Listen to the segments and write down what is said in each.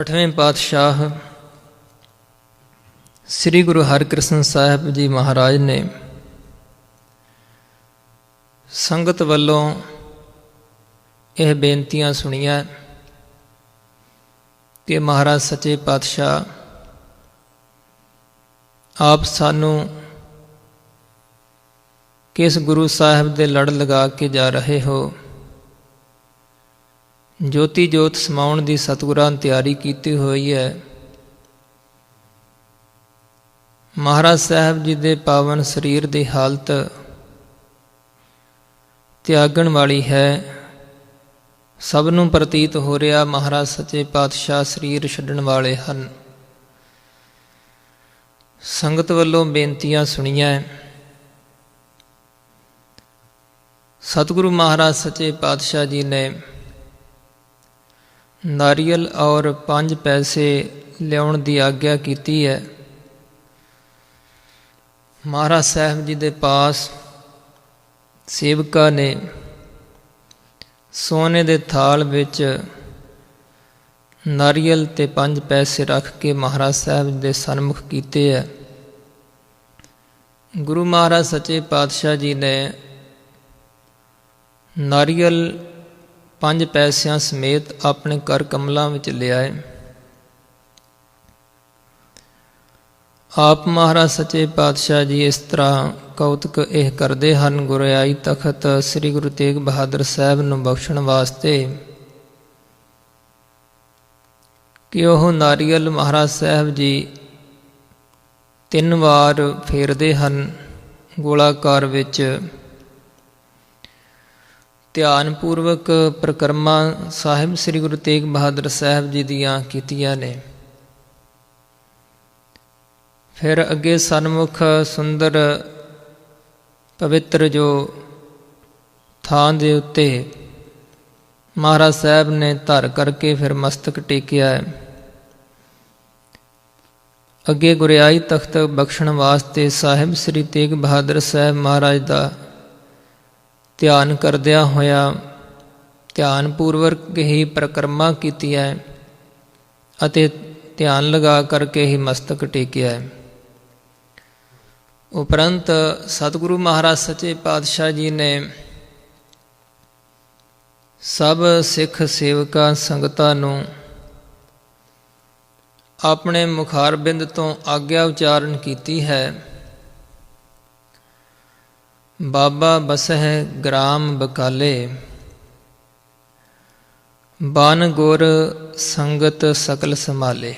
ਅਠਵੇਂ ਪਾਤਸ਼ਾਹ ਸ੍ਰੀ ਗੁਰੂ ਹਰਿਕ੍ਰਿਸ਼ਨ ਸਾਹਿਬ ਜੀ ਮਹਾਰਾਜ ਨੇ ਸੰਗਤ ਵੱਲੋਂ ਇਹ ਬੇਨਤੀਆਂ ਸੁਣੀਆਂ ਕਿ ਮਹਾਰਾਜ ਸੱਚੇ ਪਾਤਸ਼ਾਹ, ਆਪ ਸਾਨੂੰ ਕਿਸ ਗੁਰੂ ਸਾਹਿਬ ਦੇ ਲੜ ਲਗਾ ਕੇ ਜਾ ਰਹੇ ਹੋ। ਜੋਤੀ ਜੋਤ ਸਮਾਉਣ ਦੀ ਸਤਿਗੁਰਾਂ ਤਿਆਰੀ ਕੀਤੀ ਹੋਈ ਹੈ। ਮਹਾਰਾਜ ਸਾਹਿਬ ਜੀ ਦੇ ਪਾਵਨ ਸਰੀਰ ਦੀ ਹਾਲਤ ਤਿਆਗਣ ਵਾਲੀ ਹੈ। ਸਭ ਨੂੰ ਪ੍ਰਤੀਤ ਹੋ ਰਿਹਾ ਮਹਾਰਾਜ ਸੱਚੇ ਪਾਤਸ਼ਾਹ ਸਰੀਰ ਛੱਡਣ ਵਾਲੇ ਹਨ। ਸੰਗਤ ਵੱਲੋਂ ਬੇਨਤੀਆਂ ਸੁਣੀਆਂ। ਸਤਿਗੁਰੂ ਮਹਾਰਾਜ ਸੱਚੇ ਪਾਤਸ਼ਾਹ ਜੀ ਨੇ ਨਾਰੀਅਲ ਔਰ ਪੰਜ ਪੈਸੇ ਲਿਆਉਣ ਦੀ ਆਗਿਆ ਕੀਤੀ ਹੈ। ਮਹਾਰਾਜ ਸਾਹਿਬ ਜੀ ਦੇ ਪਾਸ ਸੇਵਕਾ ਨੇ ਸੋਨੇ ਦੇ ਥਾਲ ਵਿੱਚ ਨਾਰੀਅਲ ਤੇ ਪੰਜ ਪੈਸੇ ਰੱਖ ਕੇ ਮਹਾਰਾਜ ਸਾਹਿਬ ਦੇ ਸਨਮੁਖ ਕੀਤੇ ਹੈ। ਗੁਰੂ ਮਹਾਰਾਜ ਸੱਚੇ ਪਾਤਸ਼ਾਹ ਜੀ ਨੇ ਨਾਰੀਅਲ ਪੰਜ ਪੈਸਿਆਂ ਸਮੇਤ ਆਪਣੇ ਕਰ ਕਮਲਾਂ ਵਿੱਚ ਲਿਆਏ। ਆਪ ਮਹਾਰਾਜ ਸੱਚੇ ਪਾਤਸ਼ਾਹ ਜੀ ਇਸ ਤਰ੍ਹਾਂ ਕੌਤਕ ਇਹ ਕਰਦੇ ਹਨ ਗੁਰਿਆਈ ਤਖਤ ਸ੍ਰੀ ਗੁਰੂ ਤੇਗ ਬਹਾਦਰ ਸਾਹਿਬ ਨੂੰ ਬਖਸ਼ਣ ਵਾਸਤੇ ਕਿ ਉਹ ਨਾਰੀਅਲ ਮਹਾਰਾਜ ਸਾਹਿਬ ਜੀ ਤਿੰਨ ਵਾਰ ਫੇਰਦੇ ਹਨ ਗੋਲਾਕਾਰ ਵਿੱਚ। ਧਿਆਨ ਪੂਰਵਕ ਪ੍ਰਕਰਮਾ ਸਾਹਿਬ ਸ੍ਰੀ ਗੁਰੂ ਤੇਗ ਬਹਾਦਰ ਸਾਹਿਬ ਜੀ ਦੀਆਂ ਕੀਤੀਆਂ ਨੇ। ਫਿਰ ਅੱਗੇ ਸਨਮੁਖ ਸੁੰਦਰ ਪਵਿੱਤਰ ਜੋ ਥਾਂ ਦੇ ਉੱਤੇ ਮਹਾਰਾਜ ਸਾਹਿਬ ਨੇ ਧਰ ਕਰਕੇ ਫਿਰ ਮਸਤਕ ਟੇਕਿਆ ਹੈ। ਅੱਗੇ ਗੁਰਿਆਈ ਤਖਤ ਬਖਸ਼ਣ ਵਾਸਤੇ ਸਾਹਿਬ ਸ੍ਰੀ ਤੇਗ ਬਹਾਦਰ ਸਾਹਿਬ ਮਹਾਰਾਜ ਦਾ ਧਿਆਨ ਕਰਦਿਆਂ ਹੋਇਆ ਧਿਆਨ ਪੂਰਵਕ ਹੀ ਪ੍ਰਕਰਮਾ ਕੀਤੀ ਹੈ ਅਤੇ ਧਿਆਨ ਲਗਾ ਕਰਕੇ ਹੀ ਮਸਤਕ ਟੇਕਿਆ ਹੈ। ਉਪਰੰਤ ਸਤਿਗੁਰੂ ਮਹਾਰਾਜ ਸੱਚੇ ਪਾਤਸ਼ਾਹ ਜੀ ਨੇ ਸਭ ਸਿੱਖ ਸੇਵਕਾਂ ਸੰਗਤਾਂ ਨੂੰ ਆਪਣੇ ਮੁਖਾਰਬਿੰਦ ਤੋਂ ਆਗਿਆ ਉਚਾਰਨ ਕੀਤੀ ਹੈ। ਬਾਬਾ ਬਸਹਿ ਗ੍ਰਾਮ ਬਕਾਲੇ। ਬਨ ਗੁਰ ਸੰਗਤ ਸਕਲ ਸੰਭਾਲੇ।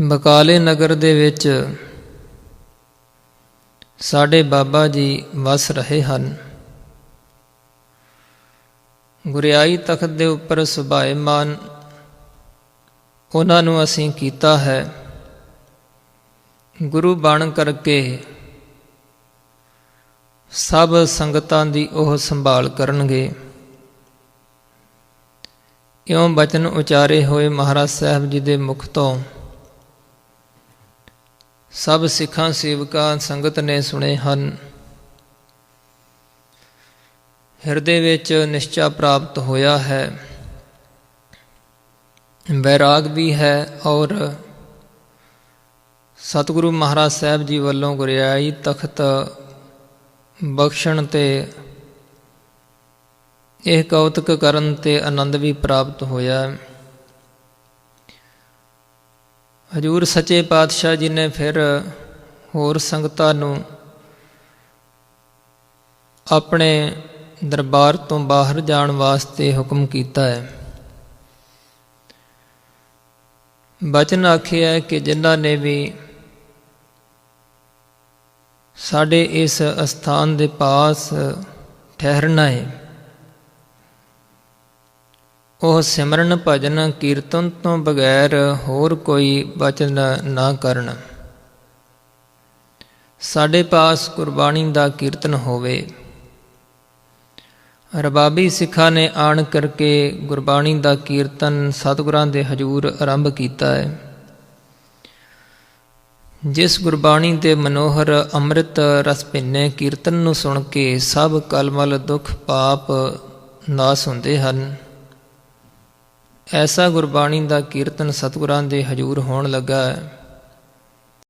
ਬਕਾਲੇ ਨਗਰ ਦੇ ਵਿੱਚ ਸਾਡੇ ਬਾਬਾ ਜੀ ਵਸ ਰਹੇ ਹਨ। ਗੁਰਿਆਈ ਤਖਤ ਦੇ ਉੱਪਰ ਸੁਭਾਏਮਾਨ ਉਹਨਾਂ ਨੂੰ ਅਸੀਂ ਕੀਤਾ ਹੈ। ਗੁਰੂ ਬਣ ਕਰਕੇ ਸਭ ਸੰਗਤਾਂ ਦੀ ਉਹ ਸੰਭਾਲ ਕਰਨਗੇ। ਇਉਂ ਬਚਨ ਉਚਾਰੇ ਹੋਏ ਮਹਾਰਾਜ ਸਾਹਿਬ ਜੀ ਦੇ ਮੁਖ ਤੋਂ ਸਭ ਸਿੱਖਾਂ, ਸੇਵਕਾਂ, ਸੰਗਤ ਨੇ ਸੁਣੇ ਹਨ। ਹਿਰਦੇ ਵਿੱਚ ਨਿਸ਼ਚਾ ਪ੍ਰਾਪਤ ਹੋਇਆ ਹੈ। ਵੈਰਾਗ ਵੀ ਹੈ ਔਰ ਸਤਿਗੁਰੂ ਮਹਾਰਾਜ ਸਾਹਿਬ ਜੀ ਵੱਲੋਂ ਗੁਰਿਆਈ ਤਖਤ ਬਖਸ਼ਣ ਤੇ ਇਹ ਕੌਤਕ ਕਰਨ ਤੇ ਆਨੰਦ ਵੀ ਪ੍ਰਾਪਤ ਹੋਇਆ। ਹਜੂਰ ਸੱਚੇ ਪਾਤਸ਼ਾਹ ਜੀ ਨੇ ਫਿਰ ਹੋਰ ਸੰਗਤਾਂ ਨੂੰ ਆਪਣੇ ਦਰਬਾਰ ਤੋਂ ਬਾਹਰ ਜਾਣ ਵਾਸਤੇ ਹੁਕਮ ਕੀਤਾ ਹੈ। ਬਚਨ ਆਖਿਆ ਕਿ ਜਿਨ੍ਹਾਂ ਨੇ ਵੀ ਸਾਡੇ ਇਸ ਅਸਥਾਨ ਦੇ ਪਾਸ ਠਹਿਰਨਾ ਹੈ। ਉਹ ਸਿਮਰਨ ਭਜਨ ਕੀਰਤਨ ਤੋਂ ਬਗੈਰ ਹੋਰ ਕੋਈ ਬਚਨ ਨਾ ਕਰਨ। ਸਾਡੇ ਪਾਸ ਕੁਰਬਾਨੀ ਦਾ ਕੀਰਤਨ ਹੋਵੇ। ਰਬਾਬੀ ਸਿੱਖਾਂ ਨੇ ਆਣ ਕਰਕੇ ਗੁਰਬਾਣੀ ਦਾ ਕੀਰਤਨ ਸਤਿਗੁਰਾਂ ਦੇ ਹਜੂਰ ਆਰੰਭ ਕੀਤਾ ਹੈ। ਜਿਸ ਗੁਰਬਾਣੀ ਦੇ ਮਨੋਹਰ ਅੰਮ੍ਰਿਤ ਰਸ ਭਿੰਨੇ ਕੀਰਤਨ ਨੂੰ ਸੁਣ ਕੇ ਸਭ ਕਲਮਲ ਦੁੱਖ ਪਾਪ ਨਾਸ ਹੁੰਦੇ ਹਨ। ਐਸਾ ਗੁਰਬਾਣੀ ਦਾ ਕੀਰਤਨ ਸਤਿਗੁਰਾਂ ਦੇ ਹਜੂਰ ਹੋਣ ਲੱਗਾ ਹੈ।